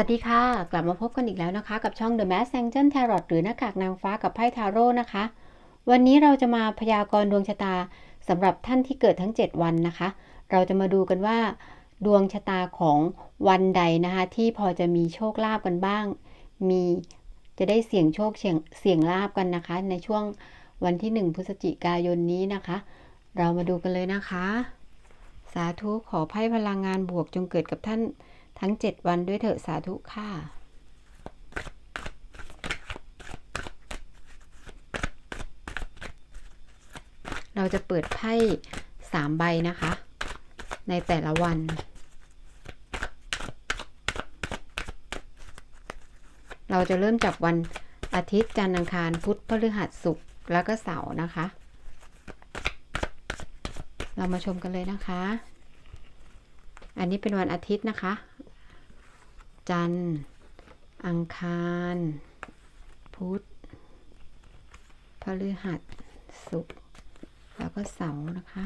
วัสดีค่ะ กลับมาพบกันอีกแล้วนะคะ กับช่อง The Mask Angel Tarot หรือหน้ากากนางฟ้ากับไพ่ทาโร่นะคะ วันนี้เราจะมาพยากรณ์ดวงชะตาสำหรับท่านที่เกิดทั้ง 7 วันนะคะ เราจะมาดูกันว่า ดวงชะตาของวันใดนะคะ ที่พอจะมีโชคลาภกันบ้าง มีจะได้เสี่ยงโชคเสี่ยงเสี่ยงลาบกันนะคะ ในช่วงวันที่ 1 พฤศจิกายนนี้นะคะ เรามาดูกันเลยนะคะ สาธุขอไพ่พลังงานบวกจงเกิดกับท่าน ทั้ง7วันด้วยเถอะสาธุค่ะ เราจะเปิดไพ่สามใบนะคะ ในแต่ละวัน เราจะเริ่มจากวันอาทิตย์จันทร์อังคารพุธพฤหัสศุกร์แล้วก็เสาร์นะคะ เรามาชมกันเลยนะคะ อันนี้เป็นวันอาทิตย์นะคะ จันทร์ อังคาร พุธพฤหัสศุกร์แล้วก็เสาร์นะคะ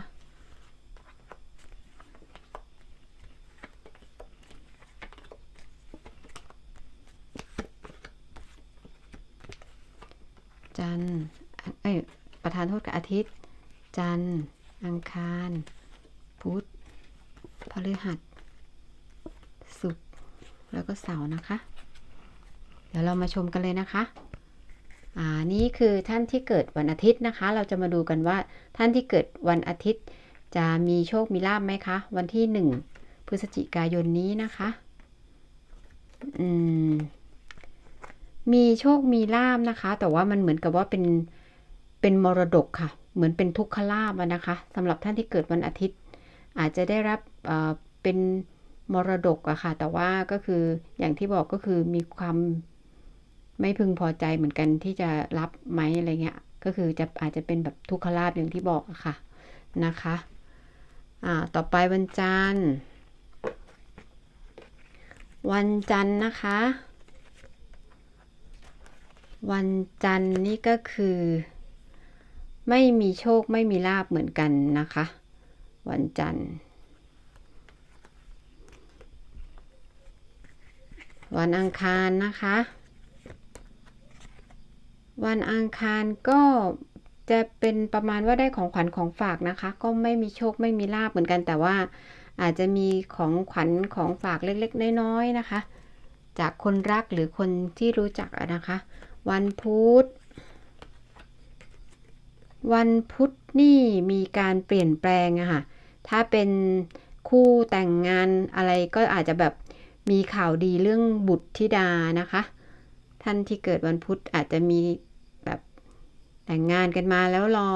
จันทร์เอ้ยประธานโทษกับอาทิตย์ จันทร์ อังคาร พุธพฤหัส แล้วก็เสาร์นะคะ เดี๋ยวเรามาชมกันเลยนะคะอ่านี่คือท่านที่เกิดวันอาทิตย์นะคะ เราจะมาดูกันว่าท่านที่เกิดวันอาทิตย์ จะมีโชคมีลาบไหมคะ วันที่หนึ่งพฤศจิกายนนี้นะคะอืมมีโชคมีลาบนะคะ แต่ว่ามันเหมือนกับว่าเป็นเป็นมรดกค่ะ เหมือนเป็นทุกขลาบนะคะสำหรับท่านที่เกิดวันอาทิตย์ อาจจะได้รับเเป็น มรดกอะค่ะ แต่ว่าก็คืออย่างที่บอกก็คือมีความไม่พึงพอใจเหมือนกันที่จะรับไหมอะไรเงี้ย ก็คือจะอาจจะเป็นแบบทุกขลาบอย่างที่บอกอะค่ะนะคะ อ่า ต่อไปวันจันทร์ วันจันทร์นะคะ วันจันทร์นี่ก็คือ ไม่มีโชคไม่มีลาบเหมือนกันนะคะ วันจันทร์ วันอังคารนะคะ วันอังคารก็จะเป็นประมาณว่าได้ของขวัญของฝากนะคะ ก็ไม่มีโชคไม่มีลาบเหมือนกัน แต่ว่าอาจจะมีของขวัญของฝากเล็กๆ น้อยๆนะคะ จากคนรักหรือคนที่รู้จักนะคะ วันพุธวันพุธนี่มีการเปลี่ยนแปลงอะค่ะ ถ้าเป็นคู่แต่งงานอะไรก็อาจจะแบบ มีข่าวดีเรื่องบุตรธิดานะคะ ท่านที่เกิดวันพุธอาจจะมีแบบแต่งงานกันมาแล้วรอ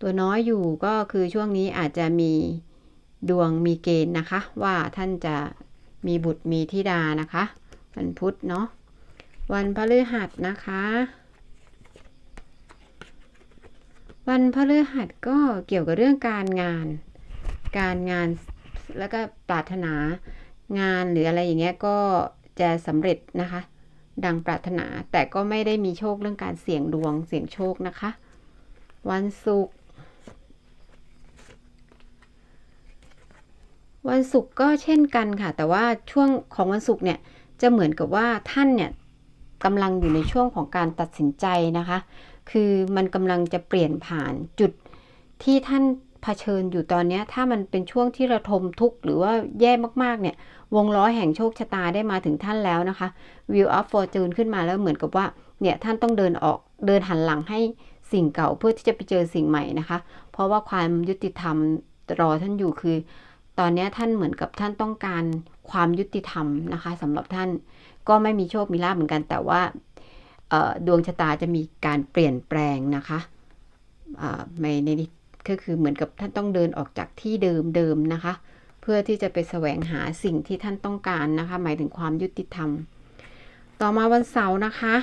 ตัวน้อยอยู่ก็คือช่วงนี้อาจจะมีดวงมีเกณฑ์นะคะ ว่าท่านจะมีบุตรมีธิดานะคะ วันพุธเนาะวันพฤหัสนะคะ วันพฤหัสก็เกี่ยวกับเรื่องการงาน การงานแล้วก็ปรารถนา งานหรืออะไรอย่างเงี้ยก็จะสำเร็จนะคะ ดังปรารถนาแต่ก็ไม่ได้มีโชคเรื่องการเสี่ยงดวงเสี่ยงโชคนะคะ วันศุกร์วันศุกร์ก็เช่นกันค่ะ แต่ว่าช่วงของวันศุกร์เนี่ยจะเหมือนกับว่าท่านเนี่ยกำลังอยู่ในช่วงของการตัดสินใจนะคะ คือมันกำลังจะเปลี่ยนผ่านจุดที่ท่าน เผชิญอยู่ตอนนี้ถ้ามันเป็นช่วงที่ระทมทุกข์หรือว่าแย่มากๆเนี่ยวงล้อแห่งโชคชะตาได้มาถึงท่านแล้วนะคะ Wheel of Fortune ขึ้นมาแล้วเหมือนกับว่าเนี่ยท่านต้องเดินออกเดินหันหลังให้สิ่งเก่าเพื่อที่จะไปเจอสิ่งใหม่นะคะ เพราะว่าความยุติธรรมรอท่านอยู่คือ ตอนนี้ท่านเหมือนกับท่านต้องการความยุติธรรมนะคะสำหรับท่านก็ไม่มีโชคมีลาภเหมือนกัน แต่ว่าดวงชะตาจะมีการเปลี่ยนแปลงนะคะในใน ก็คือเหมือนกับท่านต้องเดินออกจากที่เดิมเดิมนะคะ เพื่อที่จะไปแสวงหาสิ่งที่ท่านต้องการนะคะ หมายถึงความยุติธรรม ต่อมาวันเสาร์นะคะ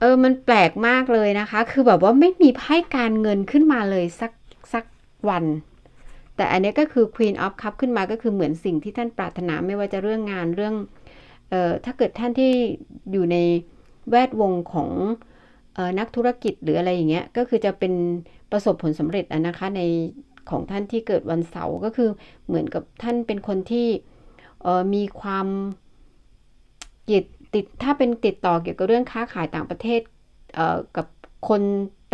เออ มันแปลกมากเลยนะคะ คือแบบว่าไม่มีไพ่การเงินขึ้นมาเลยสักสักวัน แต่อันนี้ก็คือ Queen of Cup ขึ้นมาก็คือเหมือนสิ่งที่ท่านปรารถนาไม่ว่าจะเรื่องงานเรื่อง เอ่อ ถ้าเกิดท่านที่อยู่ในแวดวงของ นักธุรกิจหรืออะไรอย่างเงี้ยก็คือจะเป็นประสบผลสำเร็จนะคะในของท่านที่เกิดวันเสาร์ก็คือเหมือนกับท่านเป็นคนที่มีความติดติดถ้าเป็นติดต่อเกี่ยวกับเรื่องค้าขายต่างประเทศเกับคน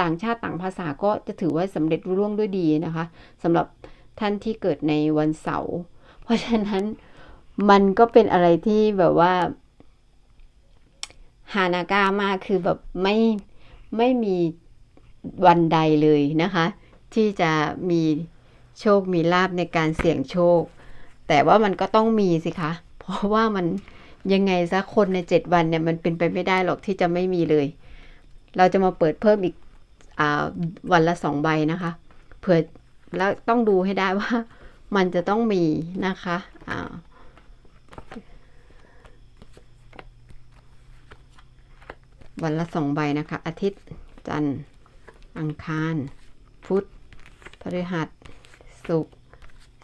ต่างชาติต่างภาษาก็จะถือว่าสำเร็จรุ่ร่วงด้วยดีนะคะสำหรับท่านที่เกิดในวันเสาร์เพราะฉะนั้นมันก็เป็นอะไรที่แบบว่าฮานากามากคือแบบไม่ ไม่มีวันใดเลยนะคะ ที่จะมีโชคมีลาบในการเสี่ยงโชค แต่ว่ามันก็ต้องมีสิคะ เพราะว่ามันยังไงซะคนในเจ็ดวันเนี่ยมันเป็นไปไม่ได้หรอกที่จะไม่มีเลย เราจะมาเปิดเพิ่มอีกอวันละสองใบนะคะเผื่อแล้วต้องดูให้ได้ว่ามันจะต้องมีนะคะอ่า วันละสองใบนะคะ อาทิตย์จันทร์ อังคาร พุธพฤหัสศุกร์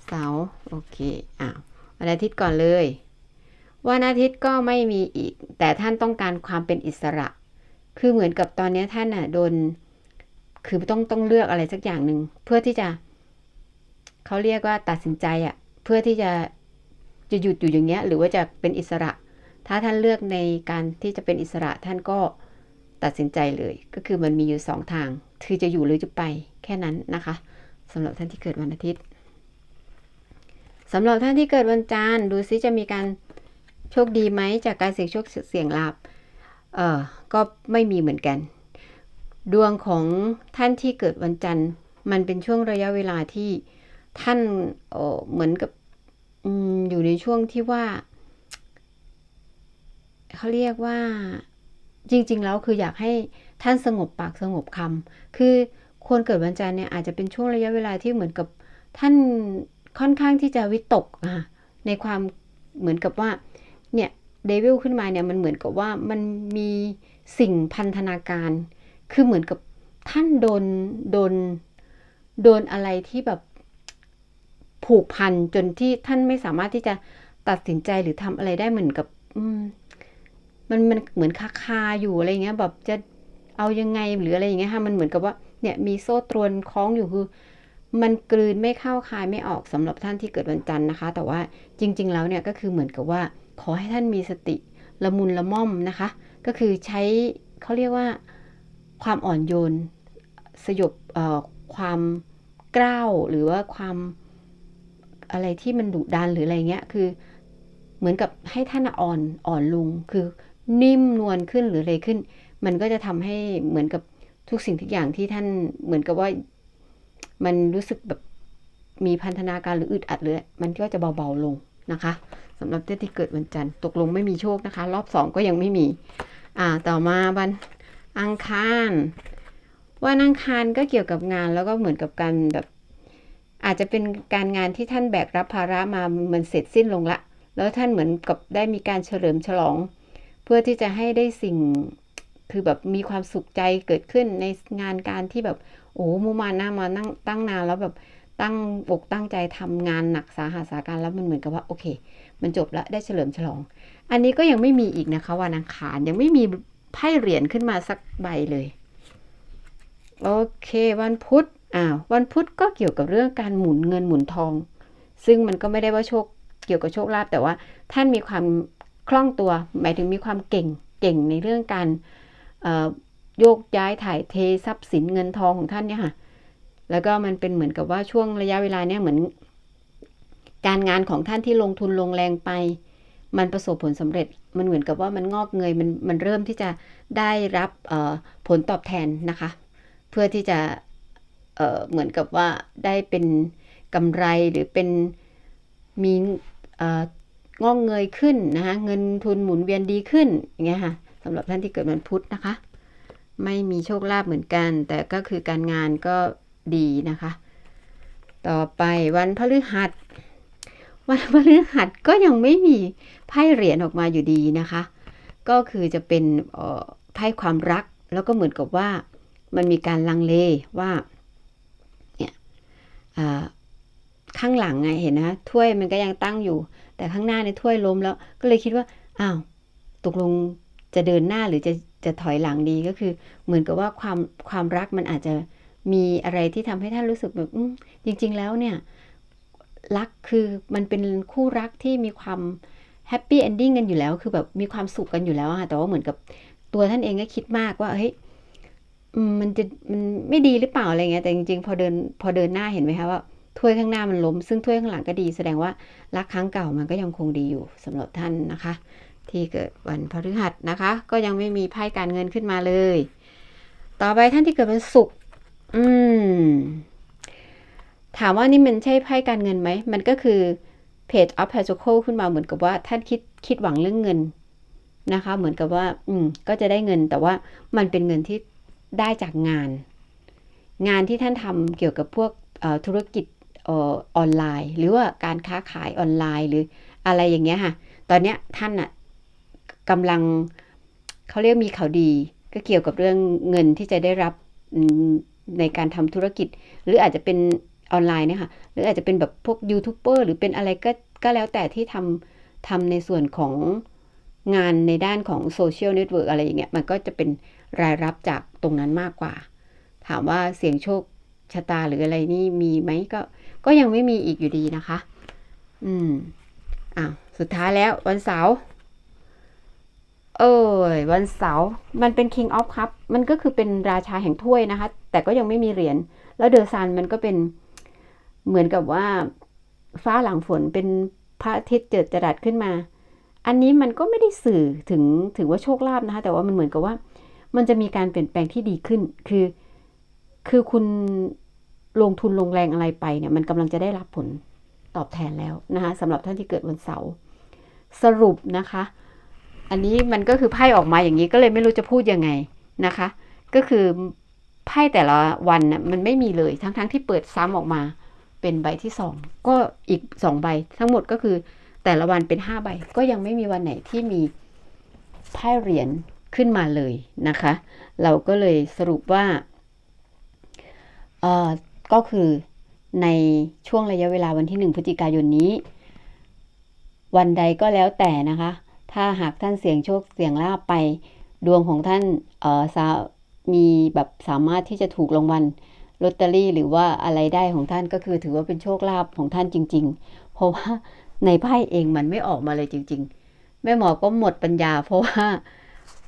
เสาร์โอเคอ้าววันอาทิตย์ก่อนเลย วันอาทิตย์ก็ไม่มีอีก แต่ท่านต้องการความเป็นอิสระ คือเหมือนกับตอนนี้ท่านน่ะโดนคือต้องต้องเลือกอะไรสักอย่างหนึ่งเพื่อที่จะเขาเรียกว่าตัดสินใจอะเพื่อที่จะจะหยุดอยู่อย่างเงี้ย หรือว่าจะเป็นอิสระ ถ้าท่านเลือกในการที่จะเป็นอิสระท่านก็ ตัดสินใจเลยก็คือมันมีอยู่สองทาง คือจะอยู่หรือจะไปแค่นั้นนะคะสำหรับท่านที่เกิดวันอาทิตย์สำหรับท่านที่เกิดวันจันทร์ดูซิจะมีการโชคดีไหมจากการเสี่ยงโชคเสี่ยงลาบเออก็ไม่มีเหมือนกัน ดวงของท่านที่เกิดวันจันทร์มันเป็นช่วงระยะเวลาที่ท่านเออเหมือนกับอยู่ในช่วงที่ว่าเขาเรียกว่า จริง ๆ แล้วคืออยากให้ท่านสงบปากสงบคำคือคนเกิดวันจันทร์เนี่ยอาจจะเป็นช่วงระยะเวลาที่เหมือนกับท่านค่อนข้างที่จะวิตกอะในความเหมือนกับว่าเนี่ยเดวิลขึ้นมาเนี่ยมันเหมือนกับว่ามันมีสิ่งพันธนาการ คือเหมือนกับท่านโดนโดนโดนอะไรที่แบบผูกพันจนที่ท่านไม่สามารถที่จะตัดสินใจหรือทำอะไรได้เหมือนกับอื มันมันเหมือนคาคาอยู่อะไรเงี้ยแบบจะเอายังไงหรืออะไรอย่างเงี้ยค่ะมันเหมือนกับว่าเนี่ยมีโซ่ตรวนคล้องอยู่คือมันกลืนไม่เข้าคายไม่ออกสำหรับท่านที่เกิดวันจันทร์นะคะ แต่ว่าจริง ๆ แล้วเนี่ยก็คือเหมือนกับว่าขอให้ท่านมีสติละมุนละม่อมนะคะ ก็คือใช้เขาเรียกว่าความอ่อนโยนสยบความกล้าวหรือว่าความอะไรที่มันดุดันหรืออะไรเงี้ยคือเหมือนกับให้ท่านอ่อนอ่อนลงคือ นิ่มนวลขึ้นหรืออะไรขึ้น มันก็จะทำให้เหมือนกับทุกสิ่งทุกอย่างที่ท่านเหมือนกับว่ามันรู้สึกแบบมีพันธนาการหรืออึดอัดเลยมันก็จะเบาๆลงนะคะสำหรับเจ้ที่เกิดวันจันทร์ตกลงไม่มีโชคนะคะ รอบสองก็ยังไม่มี อ่าต่อมาวันอังคารวันอังคารก็เกี่ยวกับงานแล้วก็เหมือนกับการแบบอาจจะเป็นการงานที่ท่านแบกรับภาระมามันเสร็จสิ้นลงละ แล้วท่านเหมือนกับได้มีการเฉลิมฉลอง เพื่อที่จะให้ได้สิ่งคือแบบมีความสุขใจเกิดขึ้นในงานการที่แบบโอ้มูมาหน้ามานั่งตั้งนานแล้วแบบตั้งอกตั้งใจทำงานหนักสาหัสสาการแล้วมันเหมือนกับว่าโอเค มันจบแล้วได้เฉลิมฉลอง อันนี้ก็ยังไม่มีอีกนะคะวันอังคารยังไม่มีไพ่เหรียญขึ้นมาสักใบเลยโอเค วันพุธอ่าวันพุธก็เกี่ยวกับเรื่องการหมุนเงินหมุนทอง ซึ่งมันก็ไม่ได้ว่าโชคเกี่ยวกับโชคลาภแต่ว่าท่านมีความ คล่องตัว หมายถึงมีความเก่งเก่งในเรื่องการโยกย้ายถ่ายเททรัพย์สินเงินทองของท่านเนี่ยค่ะ แล้วก็มันเป็นเหมือนกับว่าช่วงระยะเวลาเนี่ยเหมือน การงานของท่านที่ลงทุนลงแรงไป มันประสบผลสำเร็จ มันเหมือนกับว่ามันงอกเงยมันมันเริ่มที่จะได้รับผลตอบแทนนะคะ เพื่อที่จะเเหมือนกับว่าได้เป็นกำไรหรือเป็นมี งอกเงยขึ้นนะคะเงินทุนหมุนเวียนดีขึ้นอย่างเงี้ยค่ะสำหรับท่านที่เกิดวันพุธนะคะ ไม่มีโชคลาภเหมือนกัน แต่ก็คือการงานก็ดีนะคะ ต่อไปวันพฤหัส วันพฤหัสก็ยังไม่มีไพ่เหรียญออกมาอยู่ดีนะคะ ก็คือจะเป็นไพ่ความรักแล้วก็เหมือนกับว่ามันมีการลังเลว่าเนี่ยข้างหลังไงเห็นนะถ้วยมันก็ยังตั้งอยู่ แต่ข้างหน้าในถ้วยล้มแล้ว ก็เลยคิดว่าอ้าวตกลงจะเดินหน้าหรือจะจะถอยหลังดีก็คือ เหมือนกับว่าความความรักมันอาจจะมีอะไรที่ทำให้ท่านรู้สึกแบบจริง ๆ แล้วเนี่ยรักคือมันเป็นคู่รักที่มีความแฮปปี้เอนดิ้งกันอยู่แล้ว คือแบบมีความสุขกันอยู่แล้วอะค่ะแต่ว่าเหมือนกับตัวท่านเองก็คิดมากว่าเฮ้ยมมันจะมันไม่ดีหรือเปล่าอะไรเงี้ยแต่จริง ๆ พอเดินพอเดินหน้าเห็นไหมคะว่า ถ้วยข้างหน้ามันล้ม ซึ่งถ้วยข้างหลังก็ดี แสดงว่ารักครั้งเก่ามันก็ยังคงดีอยู่สำหรับท่านนะคะ ที่เกิดวันพฤหัสนะคะ ก็ยังไม่มีไพ่การเงินขึ้นมาเลย ต่อไปท่านที่เกิดวันศุกร์อืม ถามว่านี่มันใช่ไพ่การเงินไหม มันก็คือ Page of Pentacle ขึ้นมาเหมือนกับว่าท่านคิดคิดหวังเรื่องเงินนะคะ เหมือนกับว่า อืม ก็จะได้เงิน แต่ว่ามันเป็นเงินที่ได้จากงาน งานที่ท่านทำเกี่ยวกับพวกธุรกิจ ออนไลน์ หรือว่าการค้าขายออนไลน์หรืออะไรอย่างเงี้ยค่ะ ตอนเนี้ยท่านอะกำลังเขาเรียกมีข่าวดี ก็เกี่ยวกับเรื่องเงินที่จะได้รับในการทำธุรกิจ หรืออาจจะเป็นออนไลน์เนี่ยค่ะ หรืออาจจะเป็นแบบพวกยูทูบเบอร์หรือเป็นอะไรก็ก็แล้วแต่ที่ทำทำในส่วนของงานในด้านของโซเชียลเน็ตเวิร์กอะไรอย่างเงี้ย มันก็จะเป็นรายรับจากตรงนั้นมากกว่า ถามว่าเสี่ยงโชคชะตาหรืออะไรนี่มีไหมก็ ก็ยังไม่มีอีกอยู่ดีนะคะ อืมอะสุดท้ายแล้ววันเสาร์เอ้ยวันเสาร์มันเป็น King of Cup มันก็คือเป็นราชาแห่งถ้วยนะคะ แต่ก็ยังไม่มีเหรียญแล้วเดอะซันมันก็เป็นเหมือนกับว่าฟ้าหลังฝนเป็นพระอาทิตย์เจิดจรัสขึ้นมา อันนี้มันก็ไม่ได้สื่อถึงถึงว่าโชคลาภนะคะ แต่ว่ามันเหมือนกับว่า มันจะมีการเปลี่ยนแปลงที่ดีขึ้น คือ คือคุณ ลงทุนลงแรงอะไรไปเนี่ยมันกำลังจะได้รับผลตอบแทนแล้วนะคะสำหรับท่านที่เกิดวันเสาร์สรุปนะคะ อันนี้มันก็คือไพ่ออกมาอย่างนี้ก็เลยไม่รู้จะพูดยังไงนะคะ ก็คือไพ่แต่ละวันน่ะมันไม่มีเลยทั้งๆทที่เปิดซ้ำออกมาเป็นใบที่สองก็อีกสองใบทั้งหมดก็คือแต่ละวันเป็นห้าใบ ก็ยังไม่มีวันไหนที่มีไพ่เหรียญขึ้นมาเลยนะคะ เราก็เลยสรุปว่าเอ่อ ก็คือในช่วงระยะเวลาวันที่หนึ่งพฤศจิกายนนี้ วันใดก็แล้วแต่นะคะ ถ้าหากท่านเสี่ยงโชคเสี่ยงลาบไป ดวงของท่านเออสามีแบบสามารถที่จะถูกรางวัลลอตเตอรี่หรือว่าอะไรได้ของท่านก็คือถือว่าเป็นโชคลาภของท่านจริง ๆ เพราะว่าในไพ่เองมันไม่ออกมาเลยจริง ๆ แม่หมอก็หมดปัญญา เพราะว่า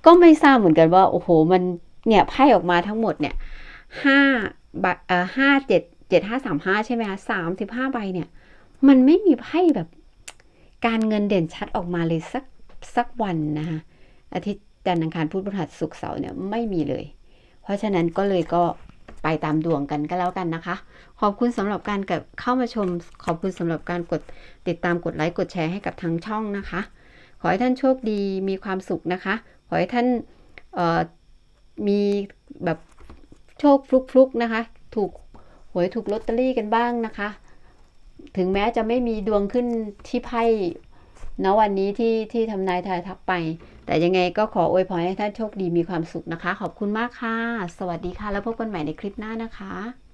ก็ไม่ทราบเหมือนกันว่า โอ้โห มันเนี่ยไพ่ออกมาทั้งหมดเนี่ยห้า ห้าเจ็ดเจ็ดห้าสามห้าใช่ไหมคะสามสิบห้าใบเนี่ย มันไม่มีไพ่แบบการเงินเด่นชัดออกมาเลยสักสักวันนะคะอาทิตย์จันทร์อังคารพุธพฤหัสศุกร์เสาร์เนี่ยไม่มีเลย เพราะฉะนั้นก็เลยก็ไปตามดวงกันก็แล้วกันนะคะ ขอบคุณสำหรับการกับเข้ามาชม ขอบคุณสำหรับการกดติดตามกดไลค์กดแชร์ให้กับทางช่องนะคะ ขอให้ท่านโชคดีมีความสุขนะคะ ขอให้ท่านมีแบบ โชคฟลุกๆนะคะ ถูกหวยถูกลอตเตอรี่กันบ้างนะคะ ถึงแม้จะไม่มีดวงขึ้นที่ไพ่ณวันนี้ที่ที่ทำนายทายทักไป แต่ยังไงก็ขออวยพรให้ท่านโชคดีมีความสุขนะคะ ขอบคุณมากค่ะ สวัสดีค่ะ แล้วพบกันใหม่ในคลิปหน้านะคะ